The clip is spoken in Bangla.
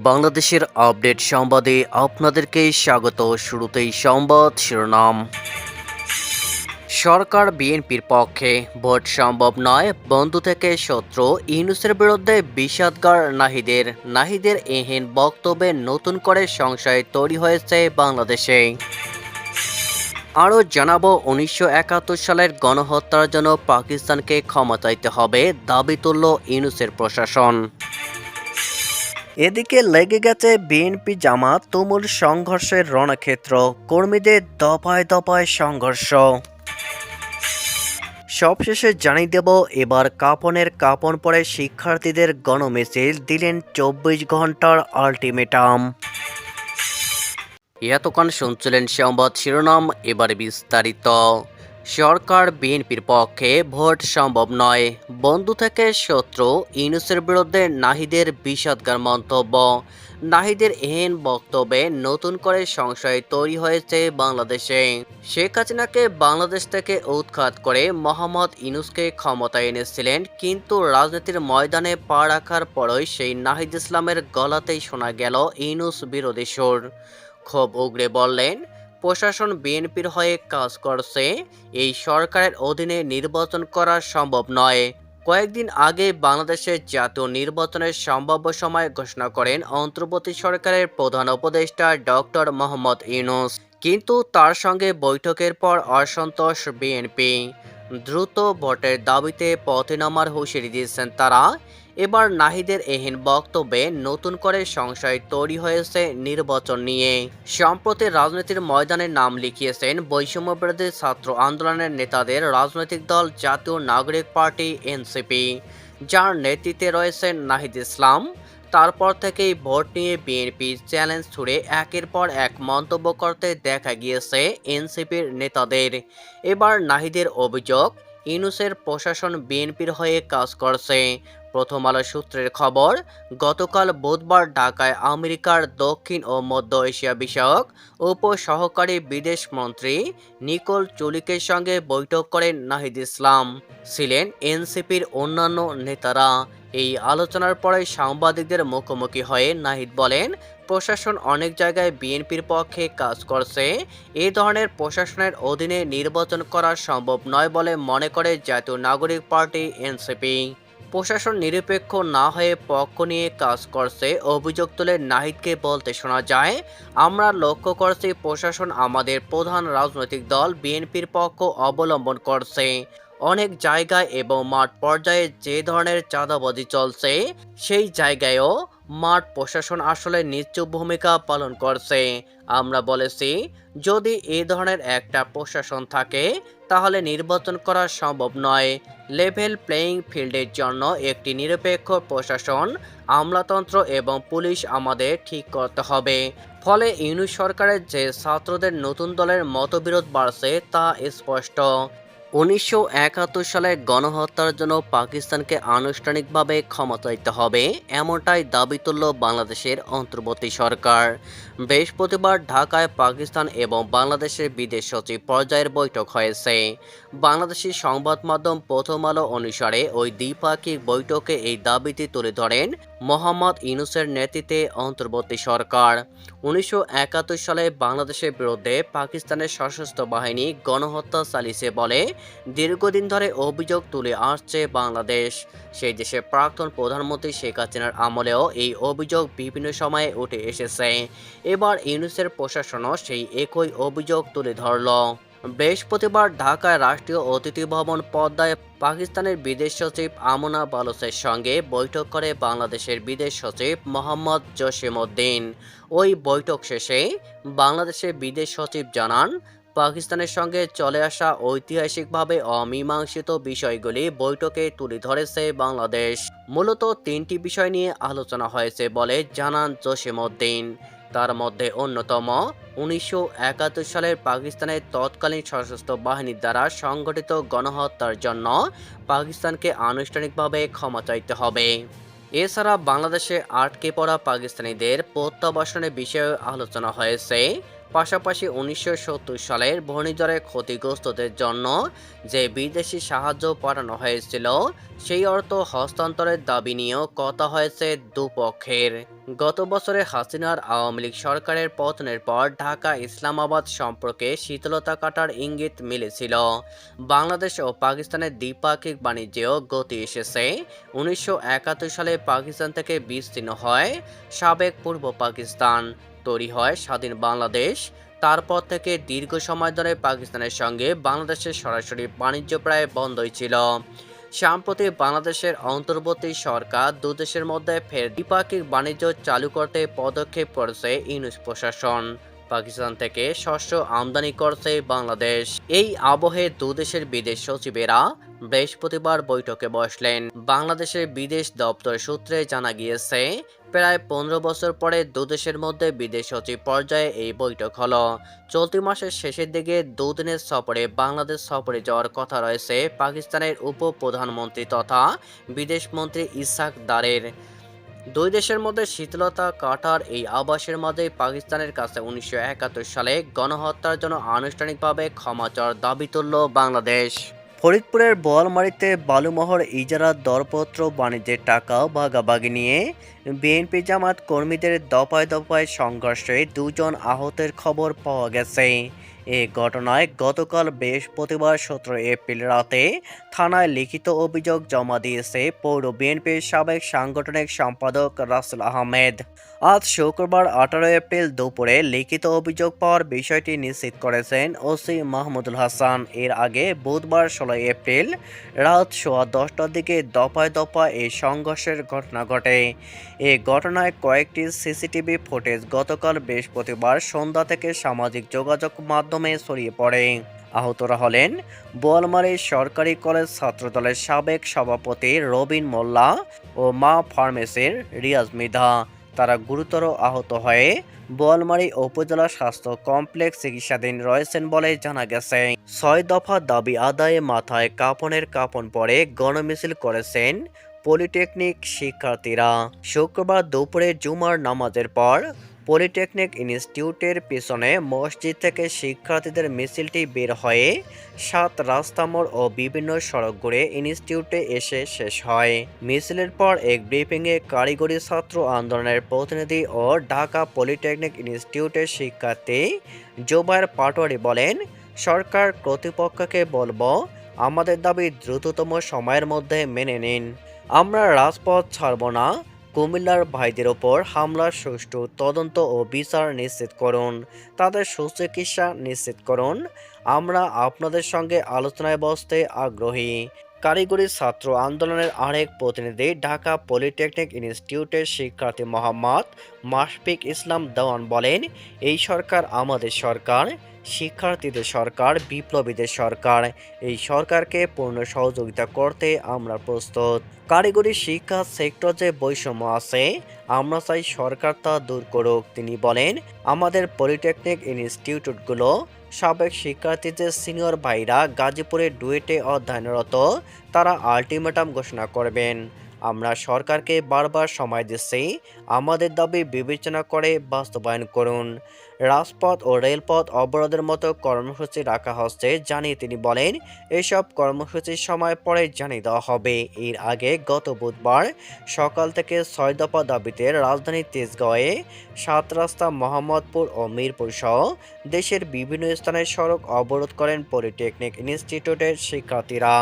বাংলাদেশের আপডেট সংবাদে আপনাদেরকে স্বাগত। শুরুতেই সংবাদ শিরোনাম। সরকার বিএনপির পক্ষে ভোট সম্ভব নয়, বন্ধু থেকে শত্রু ইউনুসের বিরুদ্ধে বিষাদগার নাহিদের। নাহিদের এহেন বক্তব্যে নতুন করে সংশয় তৈরি হয়েছে বাংলাদেশে। আরও জানাব, উনিশশো একাত্তর সালের গণহত্যার জন্য পাকিস্তানকে ক্ষমা চাইতে হবে, দাবি তুলল ইউনুসের প্রশাসন। এদিকে লেগে গেছে বিএনপি জামাত তুমুল সংঘর্ষের রণক্ষেত্র। কর্মীদের দফায় দফায় সংঘর্ষ। সবশেষে জানিয়ে দেব, এবার কাপনের কাপন পরে শিক্ষার্থীদের গণমিছিল, দিলেন চব্বিশ ঘণ্টার আলটিমেটাম। এতক্ষণ শুনছিলেন সংবাদ শিরোনাম, এবার বিস্তারিত। সরকার বিএনপির পক্ষে ভোট সম্ভব নয়। বন্ধু থেকে শত্রু ইউনুসের বিরুদ্ধে নাহিদের বিষাদগার মন্তব্য। নাহিদের এহেন বক্তব্যে নতুন করে সংশয় তৈরি হয়েছে বাংলাদেশে। শেখ হাসিনাকে বাংলাদেশ থেকে উৎখাত করে মোহাম্মদ ইউনুসকে ক্ষমতায় এনেছিলেন, কিন্তু রাজনীতির ময়দানে পা রাখার পরই সেই নাহিদ ইসলামের গলাতেই শোনা গেল ইউনুস বিরোধী সুর। ক্ষোভ উগরে বললেন প্রশাসন বিএনপির হয়ে কাজ করছে, এই সরকারের অধীনে নির্বাচন করা সম্ভব নয়। কয়েকদিন আগে বাংলাদেশের জাতীয় নির্বাচনের সম্ভাব্য সময় ঘোষণা করেন অন্তর্বর্তী সরকারের প্রধান উপদেষ্টা ডক্টর মোহাম্মদ ইউনুস। কিন্তু তার সঙ্গে বৈঠকের পর অসন্তোষ বিএনপি। দ্রুত ভোটের দাবিতে পথে নামার হুঁশিয়ারি দিয়েছেন তারা। এবার নাহিদের এহেন বক্তব্যে নতুন করে সংশয় তৈরি হয়েছে নির্বাচন নিয়ে। সম্প্রতি রাজনীতির ময়দানে নাম লিখিয়েছেন বৈষম্য বিরোধী ছাত্র আন্দোলনের নেতাদের রাজনৈতিক দল, জাতীয় নাগরিক পার্টি, এনসিপি, যার নেতৃত্বে রয়েছেন নাহিদ ইসলাম। তারপর থেকেই ভোট নিয়ে বিএনপি চ্যালেঞ্জ ছুড়ে একের পর এক মন্তব্য করতে দেখা গিয়েছে এনসিপির নেতাদের। এবার নাহিদের অভিযোগ, ইউনুসের প্রশাসন বিএনপির হয়ে কাজ করছে। প্রথম আলো সূত্রের খবর, গতকাল বুধবার ঢাকায় আমেরিকার দক্ষিণ ও মধ্য এশিয়া বিষয়ক উপ সহকারী বিদেশ মন্ত্রী নিকোল চুলিকের সঙ্গে বৈঠক করেন নাহিদ ইসলাম। ছিলেন এনসিপির অন্যান্য নেতারা। এই আলোচনার পরে সাংবাদিকদের মুখোমুখি হয়ে নাহিদ বলেন, প্রশাসন অনেক জায়গায় বিএনপির পক্ষে কাজ করছে। এই ধরনের প্রশাসনের অধীনে নির্বাচন করা সম্ভব নয় বলে মনে করে জাতীয় নাগরিক পার্টি, এনসিপি। প্রশাসন নিরপেক্ষ না হয়ে পক্ষ নিয়ে কাজ করছে, অভিযোগ তুলে নাহিদকে বলতে শোনা যায়, আমরা লক্ষ্য করছি প্রশাসন আমাদের প্রধান রাজনৈতিক দল বিএনপির পক্ষ অবলম্বন করছে। অনেক জায়গায় এবং মাঠ পর্যায়ে যে ধরনের চাঁদাবাজি চলছে, সেই জায়গায়ও মাঠ প্রশাসন আসলে নিচু ভূমিকা পালন করছে। আমরা বলেছি, যদি এই ধরনের একটা প্রশাসন থাকে, তাহলে নির্বাচন করা সম্ভব নয়। লেভেল প্লেয়িং ফিল্ডের জন্য একটি নিরপেক্ষ প্রশাসন, আমলাতন্ত্র এবং পুলিশ আমাদের ঠিক করতে হবে। ফলে ইউনিট সরকারের যে ছাত্রদের নতুন দলের মতবিরোধ বাড়ছে তা স্পষ্ট। উনিশশো একাত্তর সালে গণহত্যার জন্য পাকিস্তানকে আনুষ্ঠানিকভাবে ক্ষমা চাইতে হবে, এমনটাই দাবি তুলল বাংলাদেশের অন্তর্বর্তী সরকার। বৃহস্পতিবার ঢাকায় পাকিস্তান এবং বাংলাদেশের বিদেশ সচিব পর্যায়ের বৈঠক হয়েছে। বাংলাদেশি সংবাদ মাধ্যম প্রথম আলো অনুসারে ওই দ্বিপাক্ষিক বৈঠকে এই দাবিটি তুলে ধরেন মোহাম্মদ ইউনুসের নেতৃত্বে অন্তর্বর্তী সরকার। উনিশশো একাত্তর সালে বাংলাদেশের বিরুদ্ধে পাকিস্তানের সশস্ত্র বাহিনী গণহত্যা চালিয়েছে বলে দীর্ঘদিন ধরে অভিযোগ তুলে আসছে বাংলাদেশ। সেই দেশের প্রাক্তন প্রধানমন্ত্রী শেখ হাসিনার আমলেও এই অভিযোগ বিভিন্ন সময়ে উঠে এসেছে। এবার ইউনুসের প্রশাসনও সেই একই অভিযোগ তুলে ধরল। বৃহস্পতিবার ঢাকায় রাষ্ট্রীয় অতিথি ভবন পদ্মায় পাকিস্তানের বিদেশ সচিব আমনা বালোসের সঙ্গে বৈঠক করে বাংলাদেশের বিদেশ সচিব মোহাম্মদ জসিমউদ্দিন। ওই বৈঠক শেষে বাংলাদেশের বিদেশ সচিব জানান, পাকিস্তানের সঙ্গে চলে আসা ঐতিহাসিকভাবে অমীমাংসিত বিষয়গুলি বৈঠকে তুলে ধরেছে বাংলাদেশ। মূলত তিনটি বিষয় নিয়ে আলোচনা হয়েছে বলে জানান জসিমউদ্দিন। তার মধ্যে অন্যতম উনিশশো একাত্তর সালের পাকিস্তানের তৎকালীন সশস্ত্র বাহিনীর দ্বারা সংগঠিত গণহত্যার জন্য পাকিস্তানকে আনুষ্ঠানিকভাবে ক্ষমা চাইতে হবে। এছাড়া বাংলাদেশে আটকে পড়া পাকিস্তানিদের প্রত্যাবাসনের বিষয়ে আলোচনা হয়েছে। পাশাপাশি উনিশশো সত্তর সালের ঘূর্ণিঝড়ে ক্ষতিগ্রস্তদের জন্য যে বিদেশি সাহায্য পাঠানো হয়েছিল, সেই অর্থ হস্তান্তরের দাবি নিয়েও কথা হয়েছে দুপক্ষের। গত বছরে হাসিনার আওয়ামী লীগ সরকারের পতনের পর ঢাকা ইসলামাবাদ সম্পর্কে শীতলতা কাটার ইঙ্গিত মিলেছিল। বাংলাদেশ ও পাকিস্তানের দ্বিপাক্ষিক বাণিজ্যেও গতি এসেছে। উনিশশো একাত্তর সালে পাকিস্তান থেকে বিচ্ছিন্ন হয় সাবেক পূর্ব পাকিস্তান। তৈরি হয় স্বাধীন বাংলাদেশ। তারপর থেকে দীর্ঘ সময় ধরে পাকিস্তানের সঙ্গে বাংলাদেশের সরাসরি বাণিজ্য প্রায় বন্ধই ছিল। সাম্প্রতিক বাংলাদেশের অন্তর্বর্তী সরকার দুদেশের মধ্যে ফের দ্বিপাক্ষিক বাণিজ্য চালু করতে পদক্ষেপ করেছে ইউনুস প্রশাসন। পাকিস্তান থেকে শস্য আমদানি করছে বাংলাদেশ। এই আবহে দুদেশের বিদেশ সচিবেরা বৃহস্পতিবার বৈঠকে বসলেন। বাংলাদেশের বিদেশ দপ্তর সূত্রে জানা গিয়েছে, প্রায় পনেরো বছর পরে দুদেশের মধ্যে বিদেশ সচিব পর্যায়ে এই বৈঠক হলো। চলতি মাসের শেষের দিকে দুদিনের সফরে বাংলাদেশ সফরে যাওয়ার কথা রয়েছে পাকিস্তানের উপপ্রধানমন্ত্রী তথা বিদেশমন্ত্রী ইসাক দারের। দুই দেশের মধ্যে শীতলতা কাটার এই আবাসের মাঝে পাকিস্তানের কাছে উনিশশো একাত্তর সালে গণহত্যার জন্য আনুষ্ঠানিকভাবে ক্ষমা চাওয়ার দাবি তুলল বাংলাদেশ। ফরিদপুরের বোয়ালমারিতে বালুমহর ইজারা দরপত্র, বাণিজ্যের টাকা ভাগাভাগি নিয়ে বিএনপি জামাত কর্মীদের দফায় দফায় সংঘর্ষে দুজন আহতের খবর পাওয়া গেছে। এ ঘটনায় গতকাল বৃহস্পতিবার সতেরো এপ্রিল রাতে থানায় লিখিত অভিযোগ জমা দিয়েছে পৌর বিএনপির সাবেক সাংগঠনিক সম্পাদক রাসুল আহমেদ। আজ শুক্রবার আঠারো এপ্রিল দুপুরে লিখিত অভিযোগ পাওয়ার বিষয়টি নিশ্চিত করেছেন ওসি মাহমুদুল হাসান। এর আগে বুধবার ষোলোই এপ্রিল রাত সোয়া দশটার দিকে দফায় দফায় এই সংঘর্ষের ঘটনা ঘটে। এ ঘটনায় কয়েকটি সিসিটিভি ফুটেজ গতকাল বৃহস্পতিবার সন্ধ্যা থেকে সামাজিক যোগাযোগ মাধ্যমে ছড়িয়ে পড়ে। আহতরা হলেন বোয়ালমারীর সরকারি কলেজ ছাত্রদলের সাবেক সভাপতি রবিন মোল্লা ও মা ফার্মেসির রিয়াজ মৃধা। তারা গুরুতর আহত হয়ে বোয়ালমারী উপজেলা স্বাস্থ্য কমপ্লেক্স চিকিৎসাধীন রয়েছেন বলে জানা গেছে। ছয় দফা দাবি আদায়ে মাথায় কাপনের কাপন পরে গণমিছিল করেছেন পলিটেকনিক শিক্ষার্থীরা। শুক্রবার দুপুরে জুমার নামাজের পর পলিটেকনিক ইনস্টিটিউটের পিছনে মসজিদ থেকে শিক্ষার্থীদের মিছিলটি বের হয়ে সাত রাস্তা মোড় ও বিভিন্ন সড়ক ঘুরে ইনস্টিটিউটে এসে শেষ হয়। মিছিলের পর এক ব্রিফিংয়ে কারিগরি ছাত্র আন্দোলনের প্রতিনিধি ও ঢাকা পলিটেকনিক ইনস্টিটিউটের শিক্ষার্থী জোবায়ের পাটোয়ারি বলেন, সরকার কর্তৃপক্ষকে বলব, আমাদের দাবি দ্রুততম সময়ের মধ্যে মেনে নিন। আমরা রাজপথ ছাড়ব না কুমিল্লার ভাইদের ওপর হামলার সুষ্ঠু তদন্ত ও বিচার নিশ্চিত করুন। তাদের সুচিকিৎসা নিশ্চিত করুন। আমরা আপনাদের সঙ্গে আলোচনায় বসতে আগ্রহী। কারিগরি ছাত্র আন্দোলনের আরেক প্রতিনিধি ঢাকা পলিটেকনিক ইনস্টিটিউটের শিক্ষার্থী মোহাম্মদ মাশফিক ইসলাম দেওয়ান বলেন, এই সরকার আমাদের সরকার। শিক্ষার্থীদের সরকার, বিপ্লবীদের সরকার। এই সরকারকে পূর্ণ সহযোগিতা করতে আমরা প্রস্তুত। কারিগরি শিক্ষা সেক্টর যে বৈষম্য আছে, আমরা চাই সরকার তা দূর করুক। তিনি বলেন, আমাদের পলিটেকনিক ইনস্টিটিউটগুলো সাবেক শিক্ষার্থীদের সিনিয়র ভাইরা গাজীপুরে ডুয়েটে অধ্যয়নরত, তারা আলটিমেটাম ঘোষণা করবেন। আমরা সরকারকে বারবার সময় দিচ্ছি আমাদের দাবি বিবেচনা করে বাস্তবায়ন করুন। রাজপথ ও রেলপথ অবরোধের মতো কর্মসূচি রাখা হচ্ছে জানিয়ে তিনি বলেন, এসব কর্মসূচির সময় পরে জানিয়ে দেওয়া হবে। এর আগে গত বুধবার সকাল থেকে ছয় দফা দাবিতে রাজধানী তেজগাঁওয়ে সাত রাস্তা মোহাম্মদপুর ও মিরপুর সহ দেশের বিভিন্ন স্থানে সড়ক অবরোধ করেন পলিটেকনিক ইনস্টিটিউটের শিক্ষার্থীরা।